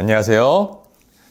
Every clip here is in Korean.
안녕하세요.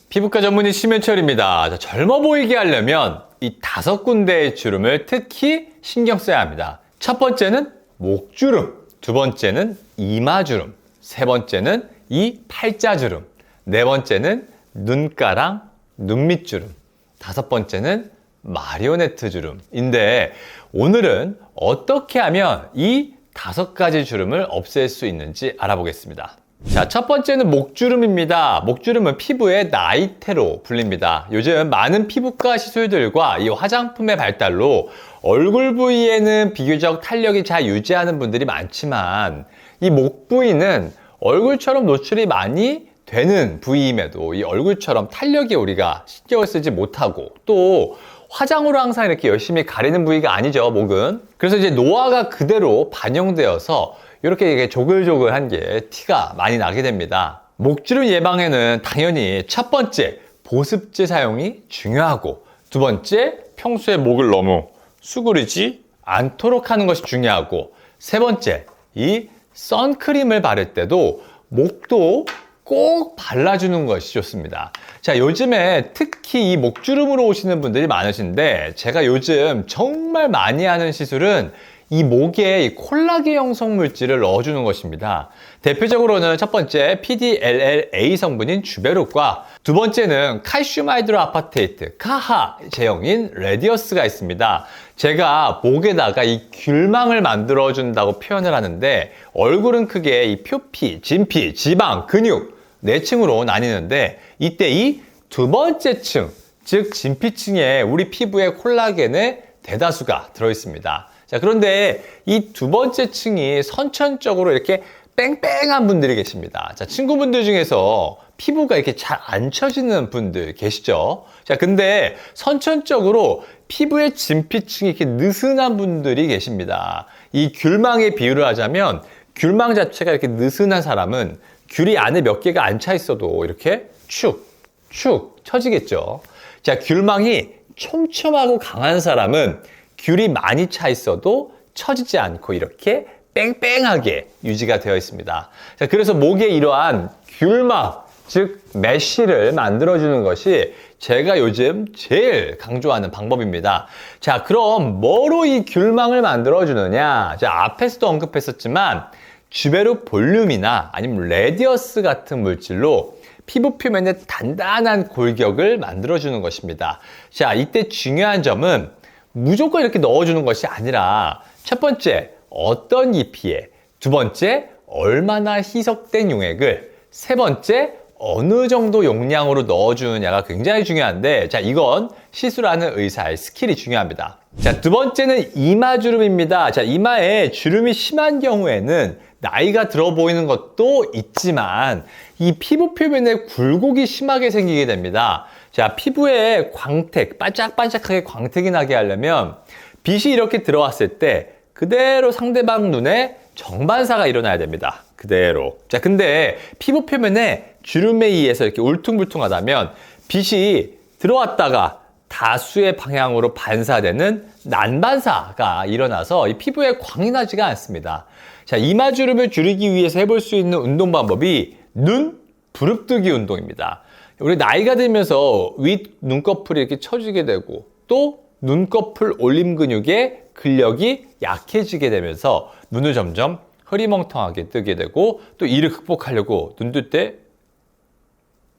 피부과 전문의 심현철입니다. 자, 젊어 보이게 하려면 이 다섯 군데의 주름을 특히 신경 써야 합니다. 첫 번째는 목주름, 두 번째는 이마주름, 세 번째는 이 팔자주름, 네 번째는 눈가랑 눈밑주름, 다섯 번째는 마리오네트 주름인데 오늘은 어떻게 하면 이 다섯 가지 주름을 없앨 수 있는지 알아보겠습니다. 자, 첫 번째는 목주름입니다. 목주름은 피부의 나이테로 불립니다. 요즘 많은 피부과 시술들과 이 화장품의 발달로 얼굴 부위에는 비교적 탄력이 잘 유지하는 분들이 많지만 이 목 부위는 얼굴처럼 노출이 많이 되는 부위임에도 이 얼굴처럼 탄력이 우리가 신경을 쓰지 못하고 또 화장으로 항상 이렇게 열심히 가리는 부위가 아니죠, 목은. 그래서 이제 노화가 그대로 반영되어서 이렇게 이게 조글조글한 게 티가 많이 나게 됩니다. 목주름 예방에는 당연히 첫 번째, 보습제 사용이 중요하고 두 번째, 평소에 목을 너무 수그리지 않도록 하는 것이 중요하고 세 번째, 이 선크림을 바를 때도 목도 꼭 발라주는 것이 좋습니다. 자, 요즘에 특히 이 목주름으로 오시는 분들이 많으신데 제가 요즘 정말 많이 하는 시술은 이 목에 이 콜라겐 형성 물질을 넣어주는 것입니다. 대표적으로는 첫 번째 PDLLA 성분인 주베룩과 두 번째는 칼슘 하이드로 아파테이트 카하 제형인 레디어스가 있습니다. 제가 목에다가 이 귤망을 만들어준다고 표현을 하는데 얼굴은 크게 이 표피, 진피, 지방, 근육 네 층으로 나뉘는데 이때 이 두 번째 층, 즉 진피층에 우리 피부에 콜라겐의 대다수가 들어 있습니다. 자, 그런데 이 두 번째 층이 선천적으로 이렇게 뺑뺑한 분들이 계십니다. 자, 친구분들 중에서 피부가 이렇게 잘 안 처지는 분들 계시죠? 자, 근데 선천적으로 피부의 진피층이 이렇게 느슨한 분들이 계십니다. 이 귤망의 비유를 하자면 귤망 자체가 이렇게 느슨한 사람은 귤이 안에 몇 개가 안 차 있어도 이렇게 축, 축 처지겠죠. 자, 귤망이 촘촘하고 강한 사람은 귤이 많이 차 있어도 처지지 않고 이렇게 뺑뺑하게 유지가 되어 있습니다. 자, 그래서 목에 이러한 귤망, 즉 메쉬를 만들어주는 것이 제가 요즘 제일 강조하는 방법입니다. 자, 그럼 뭐로 이 귤망을 만들어주느냐? 자, 앞에서도 언급했었지만 주베르 볼륨이나 아니면 레디어스 같은 물질로 피부 표면에 단단한 골격을 만들어주는 것입니다. 자, 이때 중요한 점은 무조건 이렇게 넣어주는 것이 아니라 첫 번째, 어떤 잎이에 두 번째, 얼마나 희석된 용액을 세 번째, 어느 정도 용량으로 넣어주느냐가 굉장히 중요한데 자 이건 시술하는 의사의 스킬이 중요합니다. 자 두 번째는 이마 주름입니다. 자 이마에 주름이 심한 경우에는 나이가 들어 보이는 것도 있지만 이 피부 표면에 굴곡이 심하게 생기게 됩니다. 자 피부에 광택 반짝반짝하게 광택이 나게 하려면 빛이 이렇게 들어왔을 때 그대로 상대방 눈에 정반사가 일어나야 됩니다. 그대로. 자, 근데 피부 표면에 주름에 의해서 이렇게 울퉁불퉁하다면 빛이 들어왔다가 다수의 방향으로 반사되는 난반사가 일어나서 이 피부에 광이 나지가 않습니다. 자, 이마 주름을 줄이기 위해서 해볼 수 있는 운동 방법이 눈 부릅뜨기 운동입니다. 우리 나이가 들면서 윗 눈꺼풀이 이렇게 처지게 되고 또 눈꺼풀 올림 근육의 근력이 약해지게 되면서 눈을 점점 흐리멍텅하게 뜨게 되고 또 이를 극복하려고 눈 뜰 때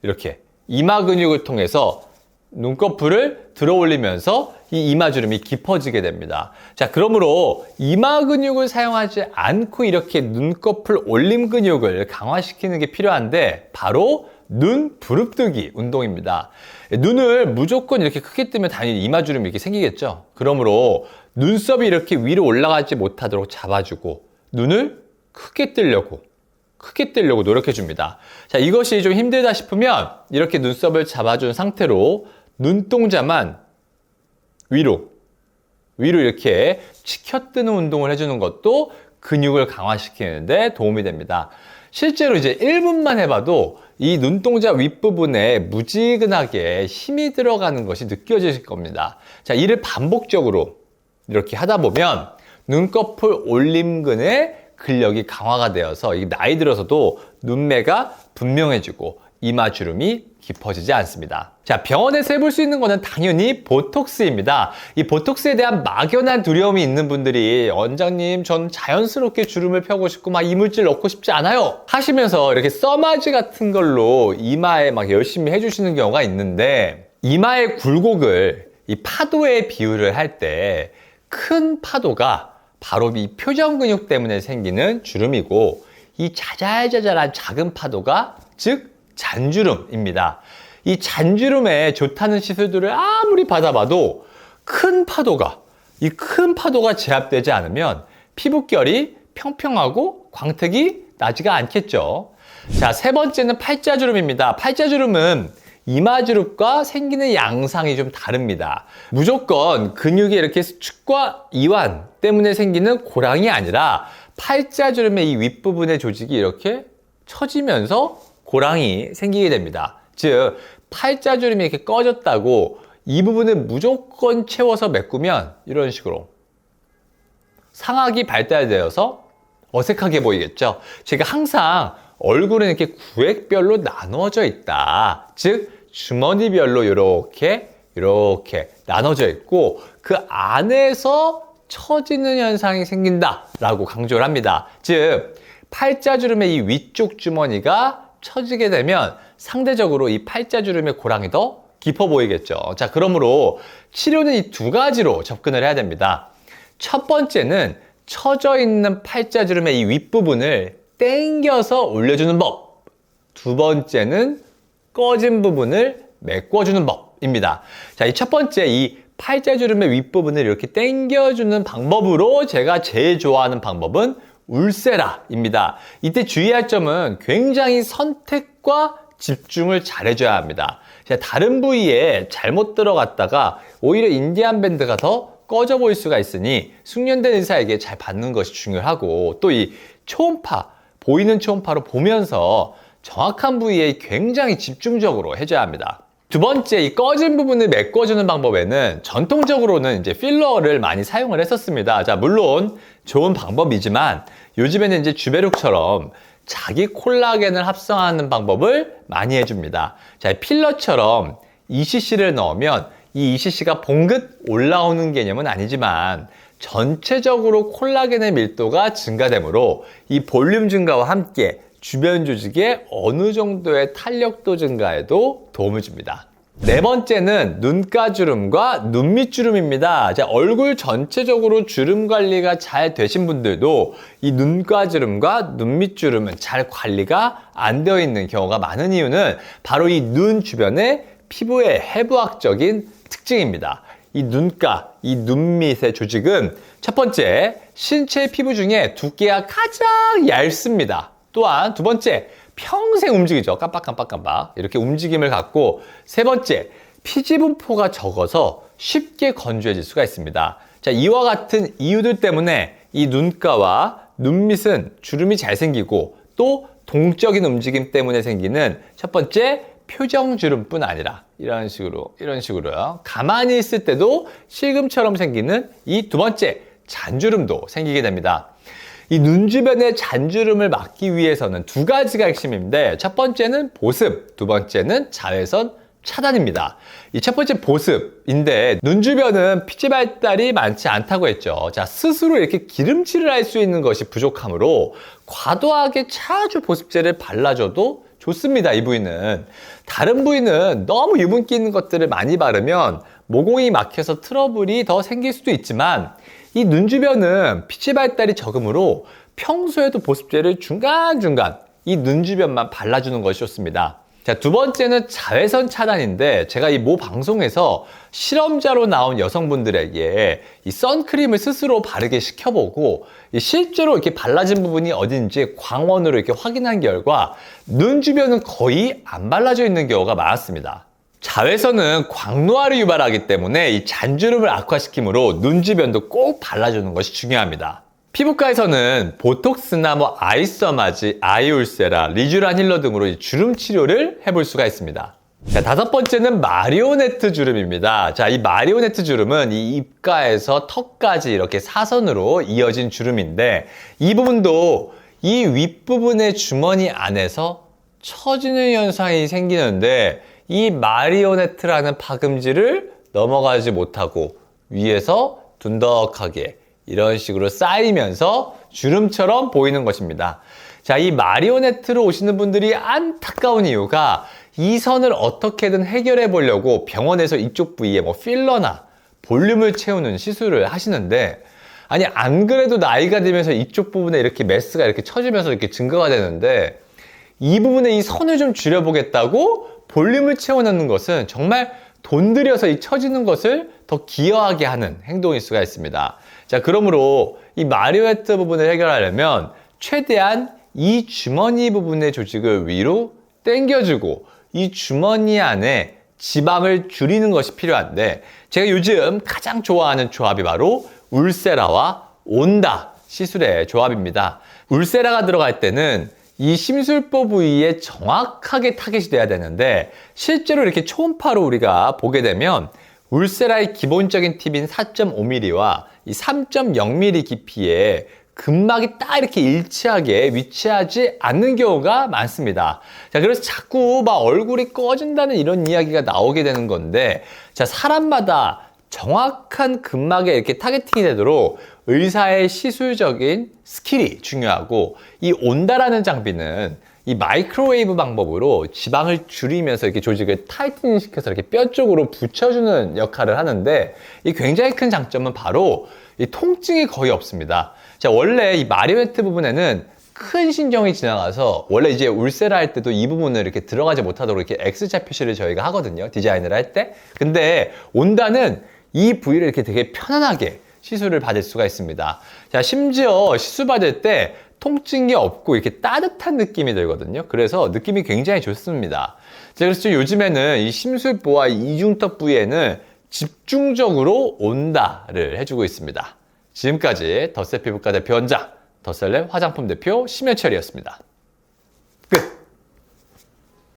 이렇게 이마 근육을 통해서 눈꺼풀을 들어 올리면서 이 이마 주름이 깊어지게 됩니다. 자, 그러므로 이마 근육을 사용하지 않고 이렇게 눈꺼풀 올림 근육을 강화시키는 게 필요한데 바로 눈 부릅뜨기 운동입니다. 눈을 무조건 이렇게 크게 뜨면 당연히 이마주름이 이렇게 생기겠죠. 그러므로 눈썹이 이렇게 위로 올라가지 못하도록 잡아주고 눈을 크게 뜨려고 크게 뜨려고 노력해 줍니다. 자, 이것이 좀 힘들다 싶으면 이렇게 눈썹을 잡아준 상태로 눈동자만 위로 위로 이렇게 치켜뜨는 운동을 해주는 것도 근육을 강화시키는데 도움이 됩니다. 실제로 이제 1분만 해봐도 이 눈동자 윗부분에 무지근하게 힘이 들어가는 것이 느껴지실 겁니다. 자, 이를 반복적으로 이렇게 하다 보면 눈꺼풀 올림근의 근력이 강화가 되어서 이 나이 들어서도 눈매가 분명해지고 이마 주름이 깊어지지 않습니다. 자, 병원에서 해볼 수 있는 거는 당연히 보톡스입니다. 이 보톡스에 대한 막연한 두려움이 있는 분들이 원장님, 전 자연스럽게 주름을 펴고 싶고 막 이물질 넣고 싶지 않아요. 하시면서 이렇게 써마지 같은 걸로 이마에 막 열심히 해주시는 경우가 있는데 이마의 굴곡을 이 파도에 비유를 할 때 큰 파도가 바로 이 표정 근육 때문에 생기는 주름이고 이 자잘자잘한 작은 파도가 즉 잔주름입니다. 이 잔주름에 좋다는 시술들을 아무리 받아봐도 큰 파도가 이 큰 파도가 제압되지 않으면 피부결이 평평하고 광택이 나지가 않겠죠. 자, 세 번째는 팔자주름입니다. 팔자주름은 이마주름과 생기는 양상이 좀 다릅니다. 무조건 근육이 이렇게 수축과 이완 때문에 생기는 고랑이 아니라 팔자주름의 이 윗부분의 조직이 이렇게 처지면서 고랑이 생기게 됩니다. 즉, 팔자주름이 이렇게 꺼졌다고 이 부분을 무조건 채워서 메꾸면 이런 식으로 상악이 발달되어서 어색하게 보이겠죠. 제가 항상 얼굴은 이렇게 구획별로 나누어져 있다. 즉 주머니별로 이렇게 이렇게 나눠져 있고 그 안에서 처지는 현상이 생긴다라고 강조를 합니다. 즉 팔자주름의 이 위쪽 주머니가 처지게 되면 상대적으로 이 팔자주름의 고랑이 더 깊어 보이겠죠. 자, 그러므로 치료는 이 두 가지로 접근을 해야 됩니다. 첫 번째는 처져 있는 팔자주름의 이 윗부분을 당겨서 올려주는 법. 두 번째는 꺼진 부분을 메꿔주는 법입니다. 자, 이 첫 번째 이 팔자주름의 윗부분을 이렇게 당겨주는 방법으로 제가 제일 좋아하는 방법은 울세라입니다. 이때 주의할 점은 굉장히 선택과 집중을 잘해줘야 합니다. 다른 부위에 잘못 들어갔다가 오히려 인디안 밴드가 더 꺼져 보일 수가 있으니 숙련된 의사에게 잘 받는 것이 중요하고 또 이 초음파, 보이는 초음파로 보면서 정확한 부위에 굉장히 집중적으로 해줘야 합니다. 두 번째, 이 꺼진 부분을 메꿔주는 방법에는 전통적으로는 이제 필러를 많이 사용을 했었습니다. 자, 물론 좋은 방법이지만 요즘에는 이제 주베룩처럼 자기 콜라겐을 합성하는 방법을 많이 해줍니다. 자, 필러처럼 ECC를 넣으면 이 ECC가 봉긋 올라오는 개념은 아니지만 전체적으로 콜라겐의 밀도가 증가되므로 이 볼륨 증가와 함께 주변 조직의 어느 정도의 탄력도 증가에도 도움을 줍니다. 네 번째는 눈가주름과 눈밑주름입니다. 자, 얼굴 전체적으로 주름 관리가 잘 되신 분들도 이 눈가주름과 눈밑주름은 잘 관리가 안 되어 있는 경우가 많은 이유는 바로 이 눈 주변의 피부의 해부학적인 특징입니다. 이 눈가, 이 눈밑의 조직은 첫 번째, 신체 피부 중에 두께가 가장 얇습니다. 또한 두 번째, 평생 움직이죠. 깜빡깜빡깜빡. 이렇게 움직임을 갖고 세 번째, 피지 분포가 적어서 쉽게 건조해질 수가 있습니다. 자, 이와 같은 이유들 때문에 이 눈가와 눈밑은 주름이 잘 생기고 또 동적인 움직임 때문에 생기는 첫 번째 표정 주름뿐 아니라 이런 식으로 이런 식으로요. 가만히 있을 때도 실금처럼 생기는 이 두 번째 잔주름도 생기게 됩니다. 이 눈 주변의 잔주름을 막기 위해서는 두 가지가 핵심인데 첫 번째는 보습, 두 번째는 자외선 차단입니다. 이 첫 번째 보습인데 눈 주변은 피지 발달이 많지 않다고 했죠. 자, 스스로 이렇게 기름칠을 할 수 있는 것이 부족하므로 과도하게 차주 보습제를 발라줘도 좋습니다. 이 부위는. 다른 부위는 너무 유분기 있는 것들을 많이 바르면 모공이 막혀서 트러블이 더 생길 수도 있지만 이 눈 주변은 피지 발달이 적으므로 평소에도 보습제를 중간중간 이 눈 주변만 발라주는 것이 좋습니다. 자, 두 번째는 자외선 차단인데 제가 이 모 방송에서 실험자로 나온 여성분들에게 이 선크림을 스스로 바르게 시켜보고 실제로 이렇게 발라진 부분이 어딘지 광원으로 이렇게 확인한 결과 눈 주변은 거의 안 발라져 있는 경우가 많았습니다. 자외선은 광노화를 유발하기 때문에 이 잔주름을 악화시키므로 눈 주변도 꼭 발라주는 것이 중요합니다. 피부과에서는 보톡스나 뭐 아이서마지, 아이울세라, 리쥬란 힐러 등으로 주름 치료를 해볼 수가 있습니다. 자, 다섯 번째는 마리오네트 주름입니다. 자, 이 마리오네트 주름은 이 입가에서 턱까지 이렇게 사선으로 이어진 주름인데 이 부분도 이 윗부분의 주머니 안에서 처지는 현상이 생기는데 이 마리오네트라는 파금지를 넘어가지 못하고 위에서 둔덕하게 이런 식으로 쌓이면서 주름처럼 보이는 것입니다. 자, 이 마리오네트로 오시는 분들이 안타까운 이유가 이 선을 어떻게든 해결해 보려고 병원에서 이쪽 부위에 뭐 필러나 볼륨을 채우는 시술을 하시는데 아니 안 그래도 나이가 들면서 이쪽 부분에 이렇게 메스가 이렇게 처지면서 이렇게 증가가 되는데 이 부분에 이 선을 좀 줄여보겠다고 볼륨을 채워넣는 것은 정말 돈 들여서 이 처지는 것을 더 기여하게 하는 행동일 수가 있습니다. 자, 그러므로 이 마리오네트 부분을 해결하려면 최대한 이 주머니 부분의 조직을 위로 당겨주고 이 주머니 안에 지방을 줄이는 것이 필요한데 제가 요즘 가장 좋아하는 조합이 바로 울세라와 온다 시술의 조합입니다. 울세라가 들어갈 때는 이 심술보 부위에 정확하게 타겟이 돼야 되는데 실제로 이렇게 초음파로 우리가 보게 되면 울세라의 기본적인 팁인 4.5mm와 이 3.0mm 깊이의 근막이 딱 이렇게 일치하게 위치하지 않는 경우가 많습니다. 자, 그래서 자꾸 막 얼굴이 꺼진다는 이런 이야기가 나오게 되는 건데, 자, 사람마다 정확한 근막에 이렇게 타겟팅이 되도록 의사의 시술적인 스킬이 중요하고, 이 온다라는 장비는 이 마이크로웨이브 방법으로 지방을 줄이면서 이렇게 조직을 타이트닝 시켜서 이렇게 뼈 쪽으로 붙여주는 역할을 하는데 이 굉장히 큰 장점은 바로 이 통증이 거의 없습니다. 자, 원래 이 마리오네트 부분에는 큰 신경이 지나가서 원래 이제 울세라 할 때도 이 부분을 이렇게 들어가지 못하도록 이렇게 X자 표시를 저희가 하거든요. 디자인을 할 때. 근데 온다는 이 부위를 이렇게 되게 편안하게 시술을 받을 수가 있습니다. 자, 심지어 시술 받을 때 통증이 없고 이렇게 따뜻한 느낌이 들거든요. 그래서 느낌이 굉장히 좋습니다. 자, 그래서 요즘에는 이 심술보와 이중턱 부위에는 집중적으로 온다를 해주고 있습니다. 지금까지 덧셀 피부과 대표 원장, 덧셀랩 화장품 대표 심현철이었습니다. 끝!